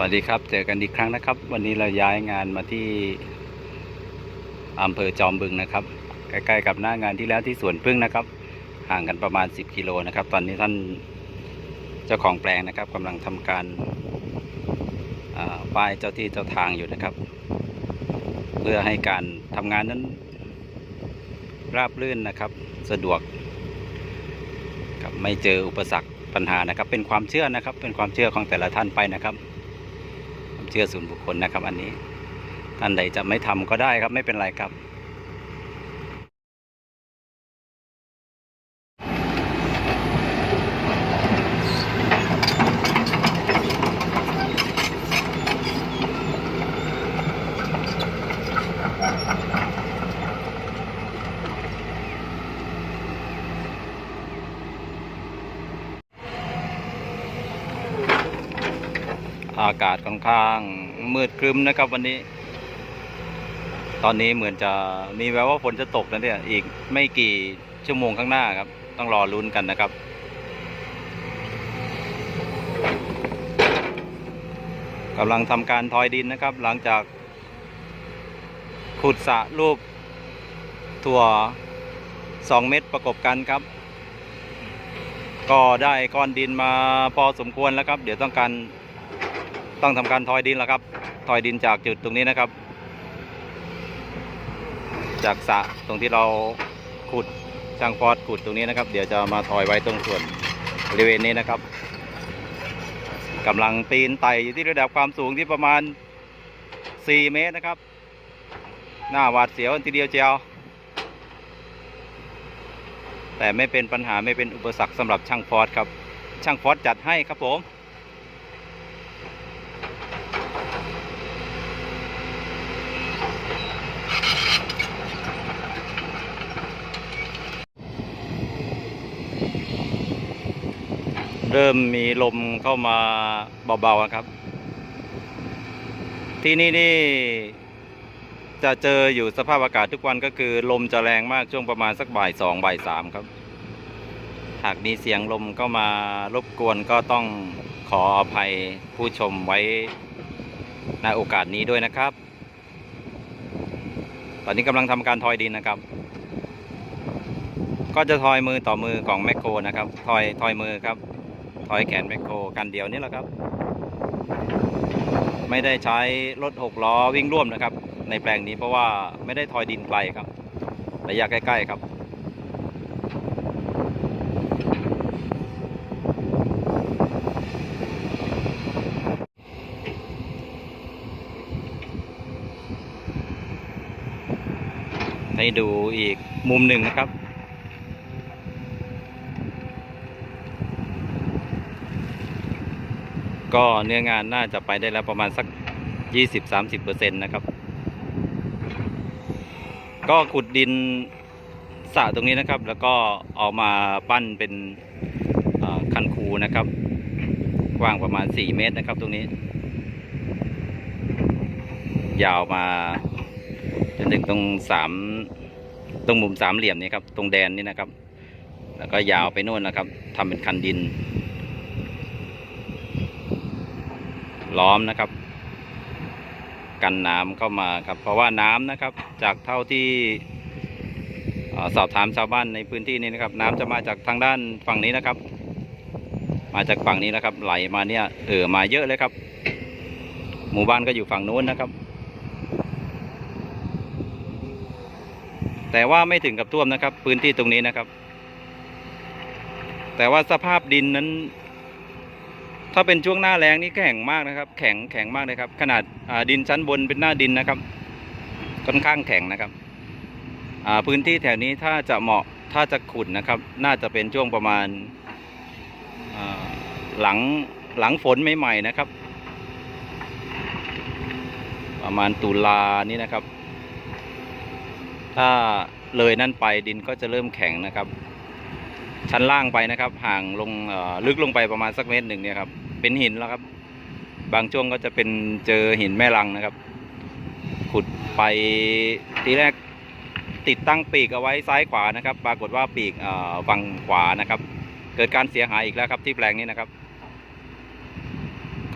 วัสดีครับ เจอกันอีกครั้งนะครับ วันนี้เราย้ายงานมาที่อำเภอจอมบึงนะครับ ใกล้ๆกับหน้างานที่แล้วที่สวนพึ่งนะครับ ห่างกันประมาณ 10กิโลนะครับ ตอนนี้ท่านเจ้าของแปลงนะครับกำลังทำการป้ายเจ้าที่เจ้าทางอยู่นะครับ เพื่อให้การทำงานนั้นราบรื่นนะครับ สะดวกครับไม่เจออุปสรรคปัญหานะครับ เป็นความเชื่อนะครับ เป็นความเชื่อของแต่ละท่านไปนะครับ เชื่อส่วนบุคคลนะครับ อันนี้ท่านใดจะไม่ทำก็ได้ครับไม่เป็นไรครับ อากาศค่อนข้างมืดครึ้มนะครับวันนี้ ตอนนี้เหมือนจะมีแววว่าฝนจะตกนะเนี่ยอีกไม่กี่ชั่วโมงข้างหน้าครับ ต้องรอลุ้นกันนะครับ กำลังทำการทอยดินนะครับ หลังจาก ขุดสระรูปถั่ว2เม็ดประกบกันครับ ก็ได้ก้อนดินมาพอสมควรแล้วครับ เดี๋ยวต้องการ ต้องทำการทอยดินแล้วครับ ทอยดินจากจุดตรงนี้นะครับ จากสระตรงที่เราขุดช่างฟอสขุดตรงนี้นะครับ เดี๋ยวจะมาทอยไว้ตรงส่วนบริเวณนี้นะครับกำลังปีนไต่อยู่ที่ระดับความสูงที่ประมาณ 4 เมตรนะครับ หน้าหวาดเสียวทีเดียวเจียวแต่ไม่เป็นปัญหาไม่เป็นอุปสรรคสำหรับช่างฟอสครับ ช่างฟอสจัดให้ครับผม เริ่มมีลมเข้ามาเบาๆครับ ที่นี่นี่จะเจออยู่สภาพอากาศทุกวันก็คือ ลมจะแรงมากช่วงประมาณสักบ่ายสองบ่ายสามครับ หากมีเสียงลมก็มารบกวนก็ต้องขออภัยผู้ชมไว้ในโอกาสนี้ด้วยนะครับ ตอนนี้กำลังทำการทอยดินนะครับ ก็จะทอยมือต่อมือของแมคโครนะครับ ทอยทอยมือครับ ทอยแขนแมคโครกันเดียวนี่แหละครับ ไม่ได้ใช้รถหกล้อวิ่งร่วมนะครับ ในแปลงนี้เพราะว่าไม่ได้ทอยดินไกลครับระยะใกล้ ๆ ครับให้ดูอีกมุมหนึ่งนะครับ ก็เนื้องานน่าจะไปได้แล้วประมาณสัก 20-30%นะครับ ก็ขุดดินสระตรงนี้นะครับ แล้วก็เอามาปั้นเป็นคันคูนะครับ กว้างประมาณ 4 เมตรนะครับ ตรงนี้ ยาวมาจนถึงตรงสามตรงมุมสามเหลี่ยมนี้ครับ ตรงแดนนี้นะครับ แล้วก็ยาวไปโน่นนะครับทำเป็นคันดิน ล้อมนะครับ กันน้ำเข้ามาครับ เพราะว่าน้ำนะครับ จากเท่าที่สอบถามชาวบ้านในพื้นที่นี้นะครับ น้ำจะมาจากทางด้านฝั่งนี้นะครับ มาจากฝั่งนี้นะครับ ไหลมาเนี่ยเออมาเยอะเลยครับ หมู่บ้านก็อยู่ฝั่งนู้นนะครับ แต่ว่าไม่ถึงกับท่วมนะครับ พื้นที่ตรงนี้นะครับ แต่ว่าสภาพดินนั้น ถ้าเป็นช่วงหน้าแรงนี่แข็งมากนะครับ แข็งแข็งมากเลยครับ ขนาดดินชั้นบนเป็นหน้าดินนะครับ ค่อนข้างแข็งนะครับพื้นที่แถวนี้ถ้าจะเหมาะถ้าจะขุดนะครับ น่าจะเป็นช่วงประมาณหลังหลังฝนใหม่ๆนะครับ ประมาณตุลานี่นะครับ ถ้าเลยนั่นไปดินก็จะเริ่มแข็งนะครับ ชั้นล่างไปนะครับ ห่างลงลึกลงไปประมาณสักเมตรหนึ่งเนี่ยครับ เป็นหินแล้วครับ บางช่วงก็จะเป็นเจอหินแม่ลังนะครับ ขุดไปทีแรกติดตั้งปีกเอาไว้ซ้ายขวานะครับ ปรากฏว่าปีกเอ่อฝั่งขวานะครับ เกิดการเสียหายอีกแล้วครับที่แปลงนี้นะครับ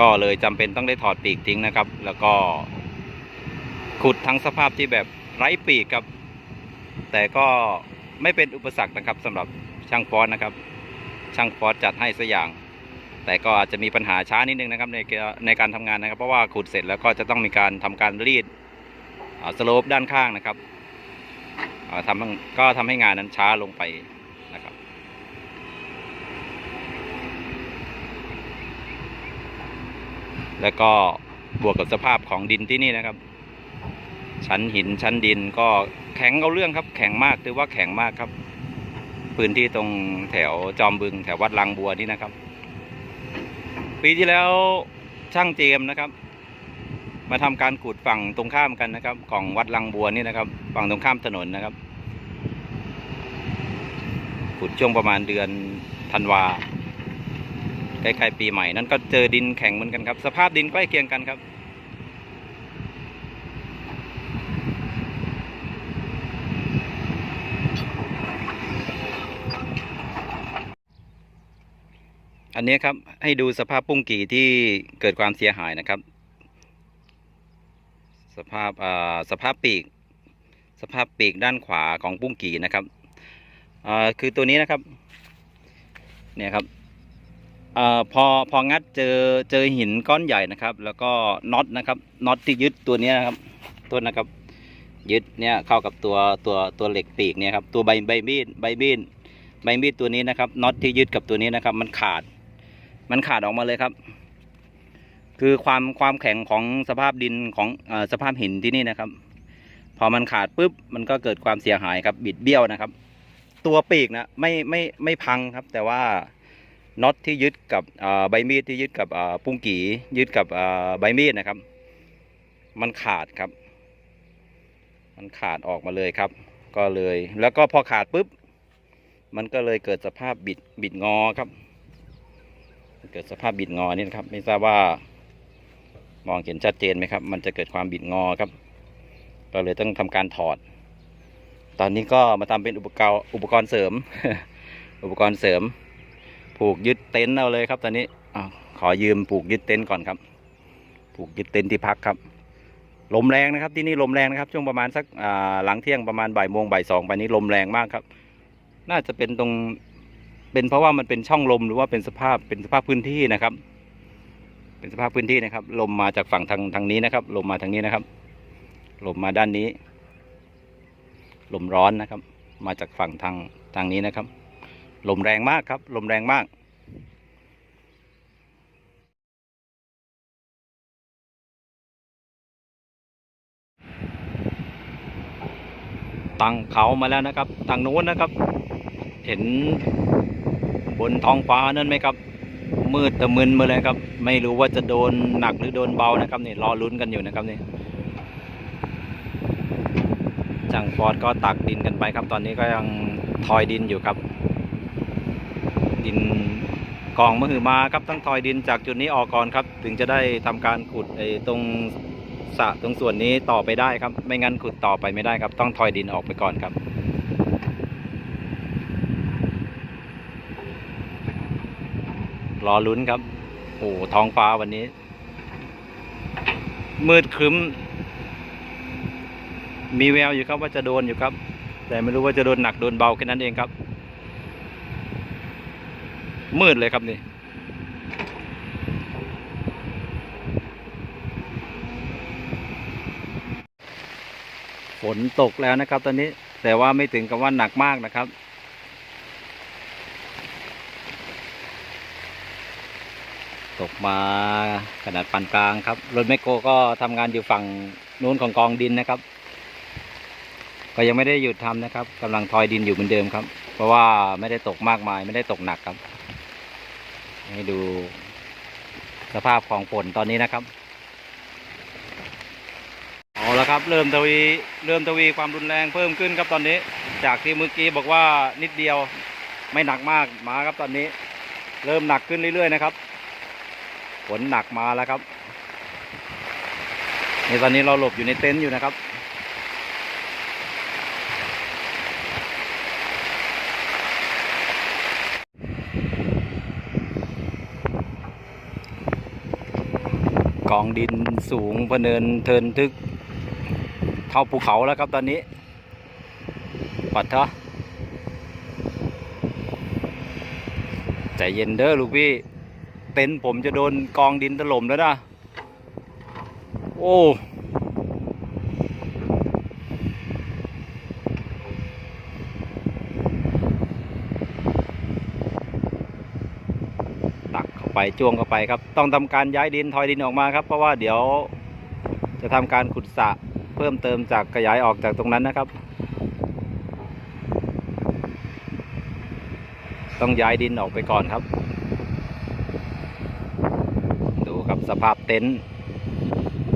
ก็เลยจำเป็นต้องได้ถอดปีกทิ้งนะครับ แล้วก็ขุดทั้งสภาพที่แบบไร้ปีกครับ แต่ก็ไม่เป็นอุปสรรคนะครับสำหรับช่างฟอสนะครับ ช่างฟอสจัดให้สักอย่าง แต่ก็อาจจะมีปัญหาช้านิดนึงนะครับในในการทำงานนะครับ เพราะว่าขุดเสร็จแล้วก็จะต้องมีการทำการรีดสโลปด้านข้างนะครับอ่าทำก็ทำให้งานนั้นช้าลงไปนะครับแล้วก็บวกกับสภาพของดินที่นี่นะครับ ชั้นหินชั้นดินก็แข็งเอาเรื่องครับ แข็งมากถือว่าแข็งมากครับ พื้นที่ตรงแถวจอมบึงแถววัดลางบัวนี่นะครับ ปีที่แล้วช่างเจมนะครับ มาทำการขุดฝั่งตรงข้ามกันนะครับ ของวัดลังบัวนี่นะครับ ฝั่งตรงข้ามถนนนะครับขุดช่วงประมาณเดือนธันวาใกล้ๆปีใหม่นั้นก็เจอดินแข็งเหมือนกันครับ สภาพดินใกล้เคียงกันครับ อันนี้ครับให้ดูสภาพปุ้งกี่ที่เกิดความเสียหายนะครับ สภาพาสภาพปีก สภาพปีกด้านขวาของปุ้งกี่นะครับคือตัวนี้นะครับเนี่ยครับอพอพองัดเจอเจอหินก้อนใหญ่นะครับ แล้วก็น็อตนะครับน็อตที่ยึดตัวนี้นะครับต้นนะครับ ยึดเนี่ยเข้ากับตัวตัวตัวเหล็กปีกเนี่ยครับตัวใบใบมีดใบมีดใบมีดตัวนี้นะครับน็อตที่ยึดกับตัวนี้นะครับ มันขาด มันขาดออกมาเลยครับ คือความความแข็งของสภาพดินของอสภาพหินที่นี่นะครับ พอมันขาดปุ๊บมันก็เกิดความเสียหายครับ บิดเบี้ยวนะครับ ตัวปีกนะไม่ไม่ไม่พังครับ แต่ว่าน็อตที่ยึดกับใบมีดที่ยึดกับปุ้งกียึดกับใบมีดนะครับ มันขาดครับ มันขาดออกมาเลยครับ ก็เลย แล้วก็พอขาดปุ๊บมันก็เลยเกิดสภาพบิดบิดงอครับ เกิดสภาพบิดงอนี่นะครับ ไม่ทราบว่ามองเห็นชัดเจนไหมครับ มันจะเกิดความบิดงอครับก็เลยต้องทำการถอด ตอนนี้ก็มาทำเป็นอุปกรณ์อุปกรณ์เสริม อุปกรณ์เสริม ผูกยึดเต็นท์เอาเลยครับ ตอนนี้อขอยืมผูกยึดเต็นท์ก่อนครับ ผูกยึดเต็นท์ที่พักครับ ลมแรงนะครับ ที่นี่ลมแรงนะครับ ช่วงประมาณสักหลังเที่ยงประมาณบ่ายโมงบ่ายสองไปนี้ลมแรงมากครับ น่าจะเป็นตรง เป็นเพราะว่ามันเป็นช่องลมหรือว่าเป็นสภาพเป็นสภาพพื้นที่นะครับ เป็นสภาพพื้นที่นะครับ ลมมาจากฝั่งทางทางนี้นะครับ ลมมาทางนี้นะครับ ลมมาด้านนี้ ลมร้อนนะครับ มาจากฝั่งทางทางนี้นะครับ ลมแรงมากครับ ลมแรงมากตั้งเขามาแล้วนะครับทางโน้นนะครับ เห็น บนท้องฟ้านั่นไหมครับ มืดตะมึนมาเลยครับ ไม่รู้ว่าจะโดนหนักหรือโดนเบานะครับนี่รอลุ้นกันอยู่นะครับนี่ช่างฟอร์ดก็ตักดินกันไปครับ ตอนนี้ก็ยังทอยดินอยู่ครับ ดินกองมหึมาครับต้องทอยดินจากจุดนี้ออกก่อนครับ ถึงจะได้ทำการขุดไอ้ตรงสะตรงส่วนนี้ต่อไปได้ครับ ไม่งั้นขุดต่อไปไม่ได้ครับ ต้องทอยดินออกไปก่อนครับ รอลุ้นครับโอ้ท้องฟ้าวันนี้ มืดครึ้ม มีแววอยู่ครับว่าจะโดนอยู่ครับ แต่ไม่รู้ว่าจะโดนหนักโดนเบาแค่นั้นเองครับ มืดเลยครับนี่ฝนตกแล้วนะครับ ตอนนี้แต่ว่าไม่ถึงกับว่าหนักมากนะครับ กมาขนาดปานกลางครับ รถแมคโครก็ทำงานอยู่ฝั่งนู้นของกองดินนะครับ ก็ยังไม่ได้หยุดทำนะครับกำลังทอยดินอยู่เหมือนเดิมครับ เพราะว่าไม่ได้ตกมากมาย ไม่ได้ตกหนักครับ ให้ดูสภาพของฝนตอนนี้นะครับเอาละครับ เริ่มทวีเริ่มทวีความรุนแรงเพิ่มขึ้นครับตอนนี้ จากที่เมื่อกี้บอกว่านิดเดียวไม่หนักมากมาครับตอนนี้ เริ่มหนักขึ้นเรื่อยๆนะครับ นหนักมาแล้วครับในตอนนี้เราหลบอยู่ในเต็นท์อยู่นะครับ กองดินสูงพเนินเทินทึก เท่าภูเขาแล้วครับตอนนี้ ปัดเถอะใจเย็นเด้อลูกพี่ ต็นท์ผมจะโดนกองดินถล่มแล้วนะโอ้ตักเข้าไปจ้วงเข้าไปครับ ต้องทำการย้ายดินถอยดินออกมาครับ เพราะว่าเดี๋ยวจะทำการขุดสระเพิ่มเติมจากขยายออกจากตรงนั้นนะครับ ต้องย้ายดินออกไปก่อนครับ ดูครับ สภาพเต็นท์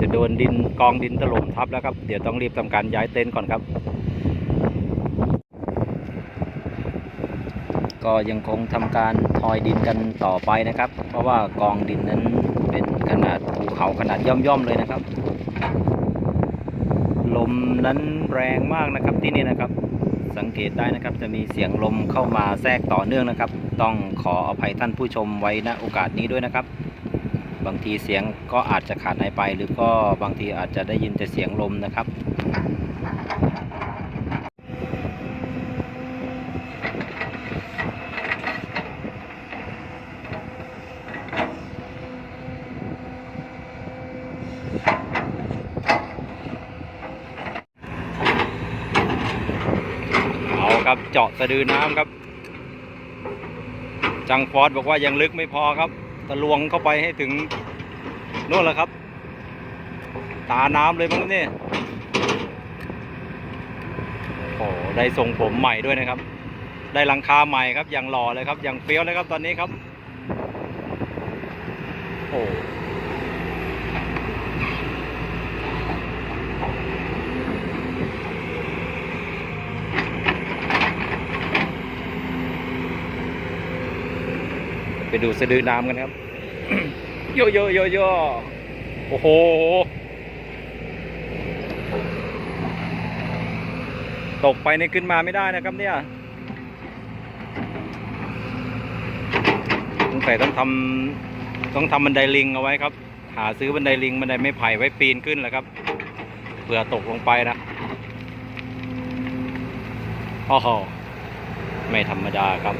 จะโดนดินกองดินถล่มทับแล้วครับ เดี๋ยวต้องรีบทำการย้ายเต็นท์ก่อนครับ ก็ยังคงทำการทอยดินกันต่อไปนะครับ เพราะว่ากองดินนั้นเป็นขนาดภูเขาขนาดย่อมๆเลยนะครับ ลมนั้นแรงมากนะครับที่นี่นะครับ สังเกตได้นะครับจะมีเสียงลมเข้ามาแทรกต่อเนื่องนะครับ ต้องขออภัยท่านผู้ชมไว้ณโอกาสนี้ด้วยนะครับ บางทีเสียงก็อาจจะขาดหายไป หรือก็บางทีอาจจะได้ยินแต่เสียงลมนะครับเอาครับเจาะสะดือน้ำครับ จังฟอสบอกว่ายังลึกไม่พอครับ ตะลวงเข้าไปให้ถึง นู่นแหละครับ ตาน้ำเลยมั้งเนี่ยโอ้ได้ทรงผมใหม่ด้วยนะครับ ได้หลังคาใหม่ครับอย่างหล่อเลยครับอย่างเฟี้ยวเลยครับตอนนี้ครับโอ้ไปดูสะดือน้ำกันครับ โยโยโยโยโอ้โห ตกไปนี่ขึ้นมาไม่ได้นะครับเนี่ยสงสัยต้องทำต้องทำบันไดลิงเอาไว้ครับ หาซื้อบันไดลิงบันไดไม้ไผ่ไว้ปีนขึ้นแหละครับเผื่อตกลงไปนะโอ้โหไม่ธรรมดาครับ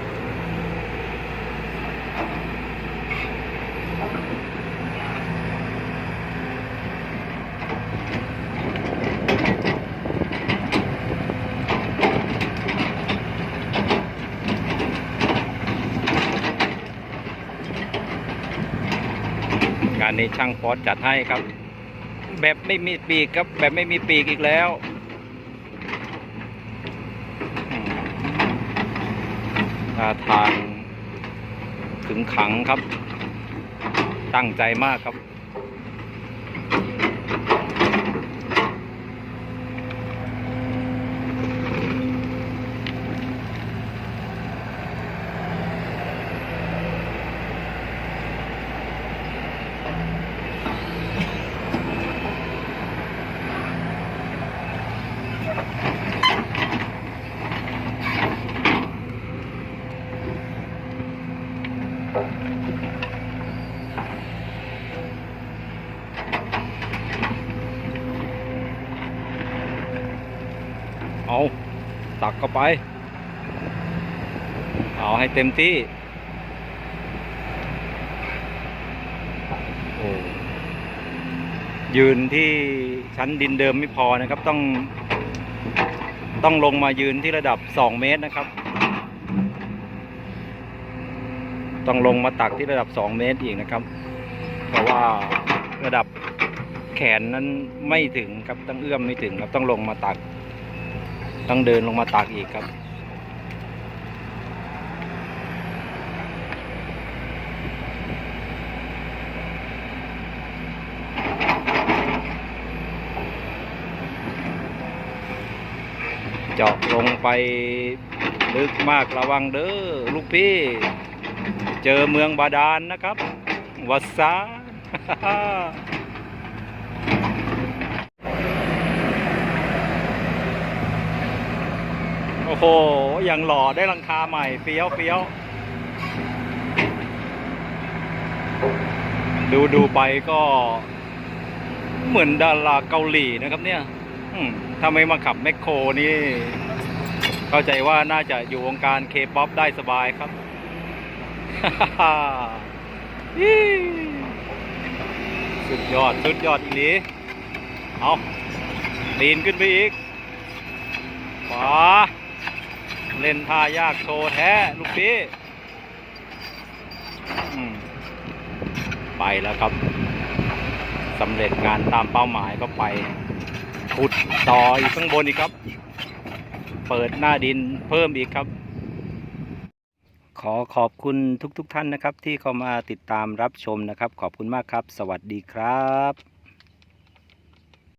นนี้ช่างฟอสจัดให้ครับ แบบไม่มีปีกครับ แบบไม่มีปีกอีกแล้วท่าทางขึงขังครับ ตั้งใจมากครับ เอาตักเข้าไป เอาให้เต็มที่โอ้ยืนที่ชั้นดินเดิมไม่พอนะครับ ต้อง ต้องลงมายืนที่ระดับ 2 เมตรนะครับ ต้องลงมาตักที่ระดับ 2 เมตรอีกนะครับ เพราะว่าระดับแขนนั้นไม่ถึงครับต้องเอื้อมไม่ถึงครับต้องลงมาตัก ต้องเดินลงมาตักอีกครับ เจาะลงไปลึกมากระวังเด้อลูกพี่ เจอเมืองบาดาลนนะครับวัดซา โอ้โหย่างหล่อได้ลังคาใหม่เฟี้ยวเฟี้ยว ดูดูไปก็ เหมือนดาราเกาหลีนะครับเนี่ยถ้าไม่มาขับแมคโครนี่ เข้าใจว่าน่าจะอยู่วงการเคป๊อปได้สบายครับสุดยอด สุดยอดอีหลีเอาลีนขึ้นไปอีกขวา เล่นท่ายากโชว์แท้ ลูกพี่ไปแล้วครับสำเร็จงานตามเป้าหมายก็ไปขุดต่ออีกข้างบนอีกครับ เปิดหน้าดินเพิ่มอีกครับ ขอขอบคุณทุกๆทท่านนะครับ ที่เข้ามาติดตามรับชมนะครับ ขอบคุณมากครับ สวัสดีครับ